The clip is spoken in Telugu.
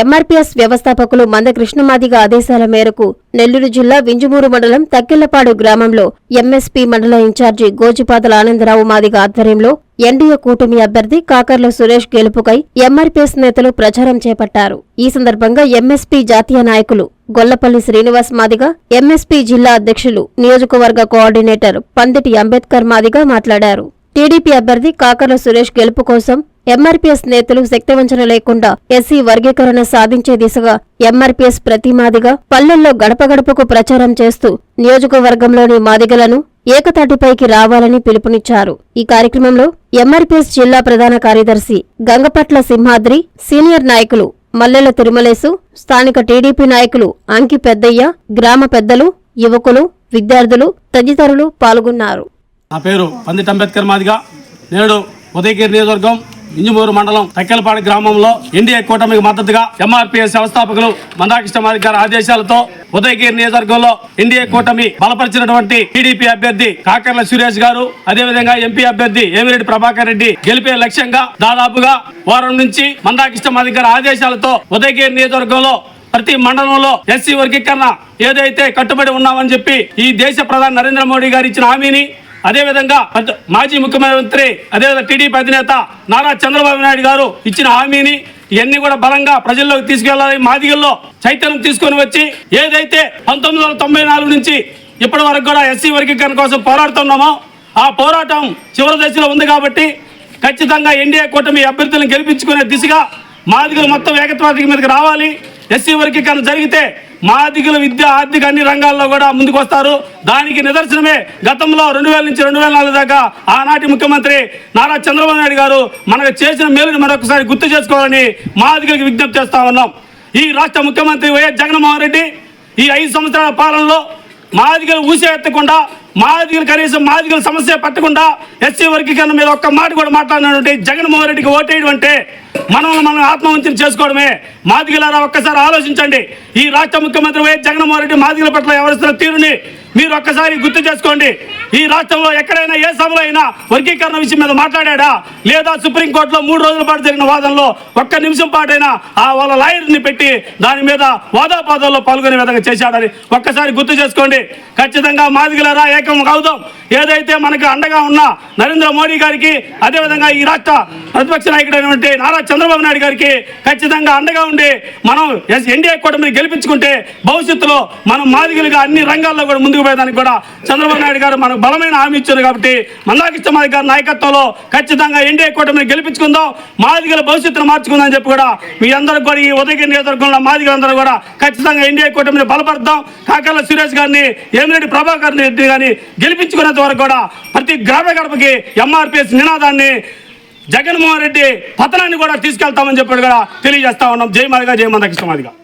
ఎంఆర్పీఎస్ వ్యవస్థాపకులు మంద కృష్ణమాదిగ ఆదేశాల మేరకు నెల్లూరు జిల్లా వింజమూరు మండలం తక్కెళ్ళపాడు గ్రామంలో ఎంఎస్పీ మండల ఇన్ఛార్జి గోజిపాదల ఆనందరావు మాదిగ ఆధ్వర్యంలో ఎన్డీఏ కూటమి అభ్యర్థి కాకర్ల సురేష్ గెలుపుకై ఎంఆర్పీఎస్ నేతలు ప్రచారం చేపట్టారు. ఈ సందర్భంగా ఎంఎస్పీ జాతీయ నాయకులు గొల్లపల్లి శ్రీనివాస్ మాదిగ ఎంఎస్పీ జిల్లా అధ్యక్షులు నియోజకవర్గ కోఆర్డినేటర్ పందిటి అంబేద్కర్ మాదిగ మాట్లాడారు. టీడీపీ అభ్యర్థి కాకర్ల సురేష్ గెలుపు కోసం ఎంఆర్పీఎస్ నేతలు శక్తివంచన లేకుండా ఎస్సీ వర్గీకరణ సాధించే దిశగా ఎంఆర్పీఎస్ ప్రతిమాదిగా పల్లెల్లో గడప గడపకు ప్రచారం చేస్తూ నియోజకవర్గంలోని మాదిగలను ఏకతాటిపైకి రావాలని పిలుపునిచ్చారు. ఈ కార్యక్రమంలో ఎంఆర్పీఎస్ జిల్లా ప్రధాన కార్యదర్శి గంగపట్ల సింహాద్రి సీనియర్ నాయకులు మల్లెల తిరుమలేసు స్థానిక టీడీపీ నాయకులు అంకి పెద్దయ్య గ్రామ పెద్దలు యువకులు విద్యార్థులు తదితరులు పాల్గొన్నారు. నా పేరు పందిట్ అంబేద్కర్ మాదిగా. నేడు ఉదయగిరి నియోజకవర్గం ఇంజమూరు మండలం తక్కెలపాడు గ్రామంలో ఎన్డీఏ కూటమికి మద్దతుగా ఎంఆర్పీఎస్ వ్యవస్థాపకులు మందాకృష్ణ గారి ఆదేశాలతో ఉదయగిరి నియోజకవర్గంలో ఎన్డీఏ కూటమి బలపరిచినటువంటి టీడీపీ అభ్యర్థి కాకర్ల సురేష్ గారు అదేవిధంగా ఎంపీ అభ్యర్థి ఏమిరెడ్డి ప్రభాకర్ రెడ్డి గెలిపే లక్ష్యంగా దాదాపుగా వారం నుంచి మందాకృష్ణ గారి ఆదేశాలతో ఉదయగిరి నియోజకవర్గంలో ప్రతి మండలంలో ఎస్సీ వర్గీకరణ ఏదైతే కట్టుబడి ఉన్నామని చెప్పి ఈ దేశ ప్రధాని నరేంద్ర మోడీ గారు ఇచ్చిన హామీని అదేవిధంగా మాజీ ముఖ్యమంత్రి అదేవిధంగా టీడీపీ అధినేత నారా చంద్రబాబు నాయుడు గారు ఇచ్చిన హామీని ఇవన్నీ కూడా బలంగా ప్రజల్లోకి తీసుకెళ్ళాలి మాదిగల్లో చైతన్యం తీసుకొని వచ్చి ఏదైతే పంతొమ్మిది వందల తొంభై నాలుగు నుంచి ఇప్పటి వరకు కూడా ఎస్సీ వర్గీకరణ కోసం పోరాడుతున్నామో ఆ పోరాటం చివరి దశలో ఉంది కాబట్టి ఖచ్చితంగా ఎన్డీఏ కూటమి అభ్యర్థులను గెలిపించుకునే దిశగా మాదిగలు మొత్తం ఏకత్వాధిక మీదకి రావాలి. ఎస్సీ వర్గీకరణ జరిగితే మాదిగుల విద్య ఆర్థిక అన్ని రంగాల్లో కూడా ముందుకు వస్తారు దానికి నిదర్శనమే గతంలో రెండు వేల నుంచి రెండు వేల నాలుగు దాకా ఆనాటి ముఖ్యమంత్రి నారా చంద్రబాబు నాయుడు గారు మనకు చేసిన మేలుని మరొకసారి గుర్తు చేసుకోవాలని మాదిగులకు విజ్ఞప్తి చేస్తా ఉన్నాం. ఈ రాష్ట్ర ముఖ్యమంత్రి వైఎస్ జగన్మోహన్ రెడ్డి ఈ ఐదు సంవత్సరాల పాలనలో మాదిగలు ఊసే ఎత్తకుండా మాదిగలు కనీసం మాదిగల సమస్య పట్టకుండా ఎస్సీ వర్గీకరణ మీద ఒక్క మాట కూడా మాట్లాడినటువంటి జగన్మోహన్ రెడ్డికి ఓటేయడం అంటే మనల్ని మనం ఆత్మవంచన చేసుకోవడమే. మాదిగలారా ఒక్కసారి ఆలోచించండి. ఈ రాష్ట్ర ముఖ్యమంత్రి వైఎస్ జగన్మోహన్ రెడ్డి మాదిగల పట్ల వ్యవహరిస్తున్న తీరుని మీరు ఒక్కసారి గుర్తు చేసుకోండి ఈ రాష్ట్రంలో ఎక్కడైనా ఏ సభలో అయినా వర్గీకరణ విషయం మీద మాట్లాడా లేదా సుప్రీంకోర్టులో మూడు రోజుల పాటు జరిగిన వాదనలో ఒక్క నిమిషం పాటైనా ఆ వాళ్ళ లాయర్ని పెట్టి దాని మీద వాదాపాదాల్లో పాల్గొనే విధంగా చేశాడని ఒక్కసారి గుర్తు చేసుకోండి. ఖచ్చితంగా మాదిగలరా ఏకం కావుదాం ఏదైతే మనకు అండగా ఉన్న నరేంద్ర మోడీ గారికి అదేవిధంగా ఈ రాష్ట్ర ప్రతిపక్ష నాయకుడైనటువంటి నారా చంద్రబాబు నాయుడు గారికి ఖచ్చితంగా అండగా ఉండి మనం ఎస్- ఎన్డీఏ కూటమిని గెలిపించుకుంటే భవిష్యత్తులో మనం మాదిగలుగా అన్ని రంగాల్లో కూడా ముందుకు పోయేదానికి కూడా చంద్రబాబు నాయుడు గారు మనకు బలమైన హామీ ఇచ్చారు కాబట్టి మందాకృష్ణ గారి నాయకత్వంలో ఖచ్చితంగా ఎన్డీఏ కూటమిని గెలిపించుకుందాం. మాదిగల భవిష్యత్తును మార్చుకుందాం అని చెప్పి కూడా మీ అందరూ కూడా ఈ ఉదయగిరి నియోజకవర్గంలో మాదిగలందరూ కూడా ఖచ్చితంగా ఎన్డీఏ కూటమిని బలపడతాం కాకర్ల సురేష్ గారిని ఏమిరెడ్డి ప్రభాకర్ రెడ్డి గారిని గెలిపించుకునేంత వరకు కూడా ప్రతి గ్రామ గడపకి ఎంఆర్పిఎస్ నినాదాన్ని జగన్మోహన్ రెడ్డి పతనాన్ని కూడా తీసుకెళ్తామని చెప్పి కూడా తెలియజేస్తా ఉన్నాం. జై మాదిగా జై మాదిగా